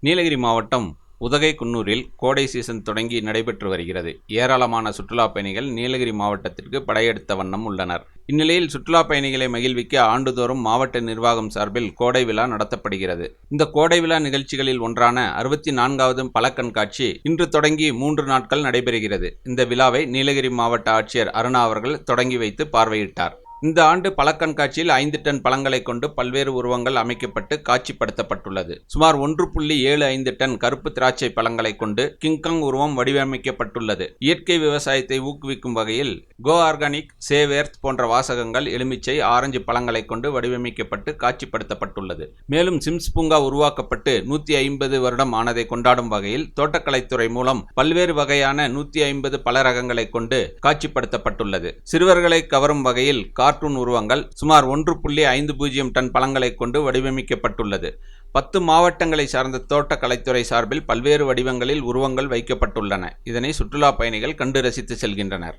நீலகிரி மாவட்டம் உதகை குன்னூரில் கோடை சீசன் தொடங்கி நடைபெற்று வருகிறது. ஏராளமான சுற்றுலா பயணிகள் நீலகிரி மாவட்டத்திற்கு படையெடுத்த வண்ணம் உள்ளனர். இந்நிலையில் சுற்றுலா பயணிகளை மகிழ்விக்க ஆண்டுதோறும் மாவட்ட நிர்வாகம் சார்பில் கோடை விழா நடத்தப்படுகிறது. இந்த கோடை விழா நிகழ்ச்சிகளில் ஒன்றான அறுபத்தி நான்காவது பழக்கண்காட்சி இன்று தொடங்கி மூன்று நாட்கள் நடைபெறுகிறது. இந்த விழாவை நீலகிரி மாவட்ட ஆட்சியர் அருணா அவர்கள் தொடங்கி வைத்து பார்வையிட்டார். இந்த ஆண்டு பழக்கண்காட்சியில் ஐந்து டன் பழங்களை கொண்டு பல்வேறு உருவங்கள் அமைக்கப்பட்டு காட்சிப்படுத்தப்பட்டுள்ளது. சுமார் ஒன்று புள்ளி ஏழு ஐந்து டன் கருப்பு திராட்சை பழங்களை கொண்டு கிங்காங் உருவம் வடிவமைக்கப்பட்டுள்ளது. இயற்கை விவசாயத்தை ஊக்குவிக்கும் வகையில் கோ ஆர்கானிக் சேவேர்த் போன்ற வாசகங்கள் எலுமிச்சை ஆரஞ்சு பழங்களை கொண்டு வடிவமைக்கப்பட்டு காட்சிப்படுத்தப்பட்டுள்ளது. மேலும் சிம்ஸ் பூங்கா உருவாக்கப்பட்டு நூத்தி ஐம்பது வருடம் ஆனதை கொண்டாடும் வகையில் தோட்டக்கலைத்துறை மூலம் பல்வேறு வகையான நூத்தி ஐம்பது பல ரகங்களை கொண்டு காட்சிப்படுத்தப்பட்டுள்ளது. சிறுவர்களை கவரும் வகையில் கார்ட்டூன் உருவங்கள் சுமார் ஒன்று புள்ளி ஐந்து பூஜ்ஜியம் டன் பழங்களை கொண்டு வடிவமைக்கப்பட்டுள்ளது. பத்து மாவட்டங்களை சார்ந்த தோட்டக்கலைத்துறை சார்பில் பல்வேறு வடிவங்களில் உருவங்கள் வைக்கப்பட்டுள்ளன. இதனை சுற்றுலா பயணிகள் கண்டு ரசித்து செல்கின்றனர்.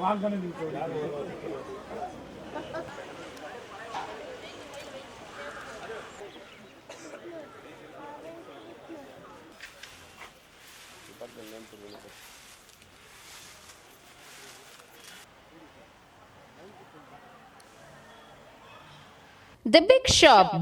I'm gonna The Big Shop